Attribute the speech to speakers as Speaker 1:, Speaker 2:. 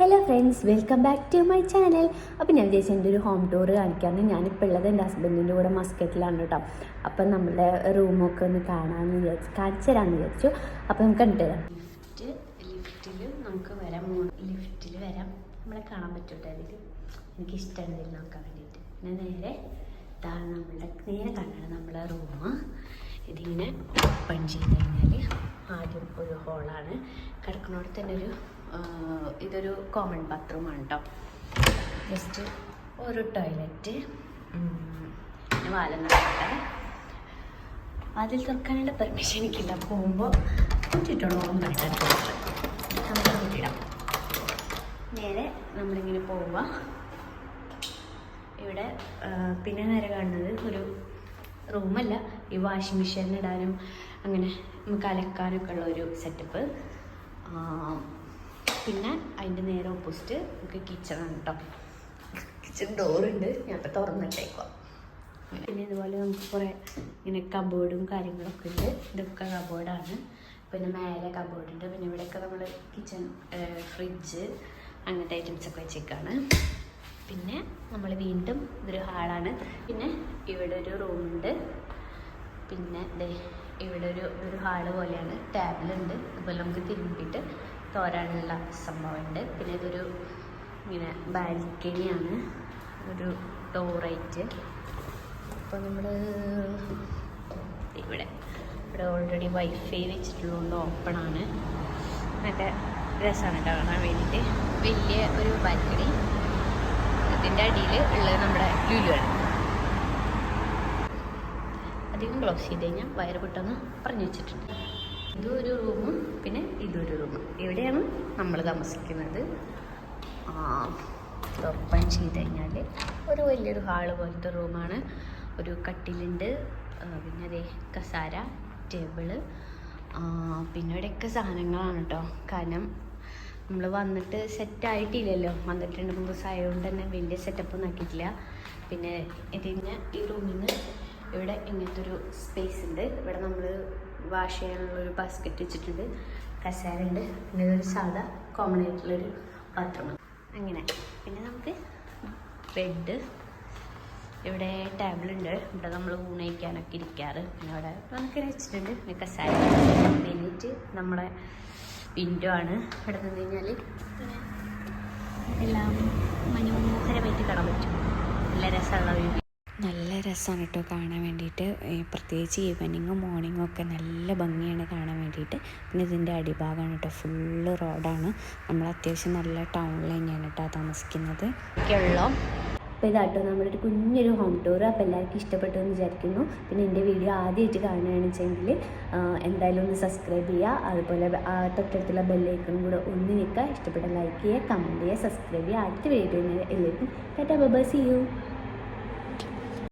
Speaker 1: Hello friends welcome back to my channel അപ്പോൾ ഞാൻ വിചാരിച്ചു എന്റെ ഒരു ഹോം ടൂർ കാണിക്കാമെന്ന്. ഞാനിപ്പോൾ ഉള്ളത് എന്റെ ഹസ്ബൻഡിന്റെ കൂടെ മസ്കറ്റിലാണ് കേട്ടോ അപ്പം നമ്മുടെ റൂമൊക്കെ ഒന്ന് കാണാമെന്ന് വിചാരിച്ചു കാണിച്ചു തരാമെന്ന് വിചാരിച്ചു. അപ്പോൾ നമുക്ക് കണ്ടു തരാം ലിഫ്റ്റ് ലിഫ്റ്റിൽ നമുക്ക് വരാം. ലിഫ്റ്റിൽ വരാം. നമ്മളെ കാണാൻ പറ്റൂട്ടോ അതിൽ എനിക്ക് ഇഷ്ടമാണ് ഇതിൽ നോക്കാൻ വേണ്ടിയിട്ട്. പിന്നെ നേരെ ഇതാണ് നമ്മളുടെ നേരെ കാണണം നമ്മളെ റൂം ഇതിങ്ങനെ ഓപ്പൺ ചെയ്ത് കഴിഞ്ഞാൽ ആദ്യം ഒരു ഹോളാണ് കിടക്കുന്നിടത്ത് തന്നെ ഒരു ഇതൊരു കോമൺ ബാത്റൂമാണ് കേട്ടോ ജസ്റ്റ് ഒരു ടോയ്ലറ്റ് വാലം നടക്കട്ടെ അതിൽ തുറക്കാനുള്ള പെർമിഷൻ എനിക്കില്ല പോകുമ്പോൾ കുറ്റിട്ടുള്ളൂ നമുക്ക് കുറ്റിടാം നേരെ നമ്മളിങ്ങനെ പോവുക ഇവിടെ പിന്നെ നേരെ കാണുന്നത് ഒരു റൂമല്ല. ഈ വാഷിംഗ് മെഷീൻ ഇടാനും അങ്ങനെ നമുക്ക് അലക്കാനൊക്കെ ഉള്ള ഒരു സെറ്റപ്പ് പിന്നെ അതിന്റെ നേരെ ഓപ്പോസിറ്റ് നമുക്ക് കിച്ചണാണ് കേട്ടോ കിച്ചൺ ഡോറുണ്ട് ഞാൻ ഇപ്പോൾ തുറന്നിട്ടേക്കുക പിന്നെ ഇതുപോലെ നമുക്ക് കുറേ ഇങ്ങനെ കബോർഡും കാര്യങ്ങളൊക്കെ ഉണ്ട്. ഇതൊക്കെ കബോർഡാണ് പിന്നെ മേലെ കബോർഡ് ഉണ്ട്. പിന്നെ ഇവിടെയൊക്കെ നമ്മൾ കിച്ചൺ ഫ്രിഡ്ജ് അങ്ങനത്തെ ഐറ്റംസ് ഒക്കെ വെച്ചേക്കാണ്. പിന്നെ നമ്മൾ വീണ്ടും ഇതൊരു ഹാളാണ് പിന്നെ ഇവിടെ ഒരു റൂമുണ്ട് പിന്നെ ഇവിടെ ഒരു ഒരു ഹാൾ പോലെയാണ്. ടേബിളുണ്ട് അതുപോലെ നമുക്ക് തിരുമ്പിയിട്ട് തോരാനുള്ള സംഭവമുണ്ട്. പിന്നെ ഇതൊരു ഇങ്ങനെ ബാൽക്കണിയാണ്. ഒരു ഡോറായിട്ട് അപ്പോൾ നമ്മൾ ഇവിടെ ഇവിടെ ഓൾറെഡി വൈഫൈ വെച്ചിട്ടുള്ളതുകൊണ്ട് ഓപ്പണാണ് നല്ല രസമാണ് കേട്ടോ കാണാൻ വേണ്ടിയിട്ട് വലിയ ഒരു ബാൽക്കണി. ഇതിന്റെ അടിയിൽ ഉള്ളത് നമ്മുടെ ലുലുവാണ്. അധികം ക്ലോസ് ചെയ്ത് കഴിഞ്ഞാൽ വയറ് പെട്ടെന്ന് പറഞ്ഞു വെച്ചിട്ടുണ്ട്. ഇതും ഒരു റൂമും പിന്നെ ഇതൊരു റൂമും. എവിടെയാണ് നമ്മൾ താമസിക്കുന്നത്? ഓപ്പൺ ചെയ്ത് കഴിഞ്ഞാൽ ഒരു വലിയൊരു ഹാൾ പോലത്തെ റൂമാണ്. ഒരു കട്ടിലുണ്ട്. പിന്നെ അതേ കസാര ടേബിൾ. പിന്നെ ഇവിടെയൊക്കെ സാധനങ്ങളാണ് കേട്ടോ കാരണം നമ്മൾ വന്നിട്ട് സെറ്റായിട്ടില്ലല്ലോ വന്നിട്ട് രണ്ട് മൂന്ന് ദിവസം കൊണ്ട് തന്നെ വലിയ സെറ്റപ്പ് നോക്കിയിട്ടില്ല പിന്നെ ഇതിന് ഈ റൂമിന് ഇവിടെ ഇങ്ങനത്തെ ഒരു സ്പേസ് ഉണ്ട്. ഇവിടെ നമ്മൾ വാഷ് ചെയ്യാനുള്ള ഒരു വെച്ചിട്ടുണ്ട്. കസേര ഉണ്ട് പിന്നെ ഇതൊരു സാധാ കോമൺ ആയിട്ടുള്ളൊരു പാത്രമാണ്. അങ്ങനെ. പിന്നെ നമുക്ക് ബെഡ് ഇവിടെ ടേബിളുണ്ട് ഇവിടെ നമ്മൾ ഊണയിക്കാനൊക്കെ ഇരിക്കാറ്. പിന്നെ അവിടെ നമുക്ക് വെച്ചിട്ടുണ്ട്. പിന്നെ കസാര. കഴിഞ്ഞിട്ട് നമ്മുടെ വിൻഡോ ആണ്. ഇവിടെ നിന്ന് കഴിഞ്ഞാൽ എല്ലാം മനോഹരമായിട്ട് കാണാൻ പറ്റും. നല്ല രസമുള്ള ഒരു
Speaker 2: നല്ല രസമാണ് കേട്ടോ കാണാൻ വേണ്ടിയിട്ട്. പ്രത്യേകിച്ച് ഈവനിങ്ങും മോർണിംഗും ഒക്കെ നല്ല ഭംഗിയാണ് കാണാൻ വേണ്ടിയിട്ട്. പിന്നെ ഇതിന്റെ അടിഭാഗമാണ് കേട്ടോ ഫുള്ള് റോഡാണ്. നമ്മൾ അത്യാവശ്യം നല്ല ടൗണിൽ തന്നെയാണ് കേട്ടോ താമസിക്കുന്നത്.
Speaker 1: ഒക്കെയുള്ളൂ? അപ്പോൾ ഇതാട്ടോ നമ്മുടെ ഒരു കുഞ്ഞൊരു ഹോം ടൂർ അപ്പോൾ എല്ലാവർക്കും ഇഷ്ടപ്പെട്ടു എന്ന് വിചാരിക്കുന്നു. പിന്നെ എന്റെ വീഡിയോ ആദ്യമായിട്ട് കാണുകയാണെന്ന് വെച്ചെങ്കിൽ എന്തായാലും ഒന്ന് സബ്സ്ക്രൈബ് ചെയ്യുക. അതുപോലെ തൊട്ടടുത്തുള്ള ബെല്ലൈക്കണും കൂടെ ഒന്ന് നിൽക്കുക. ഇഷ്ടപ്പെട്ട ലൈക്ക് ചെയ്യുക കമന്റ് ചെയ്യുക സബ്സ്ക്രൈബ് ചെയ്യുക. അടുത്ത വീഡിയോ എല്ലാവർക്കും ടാറ്റാ ബബ സി യു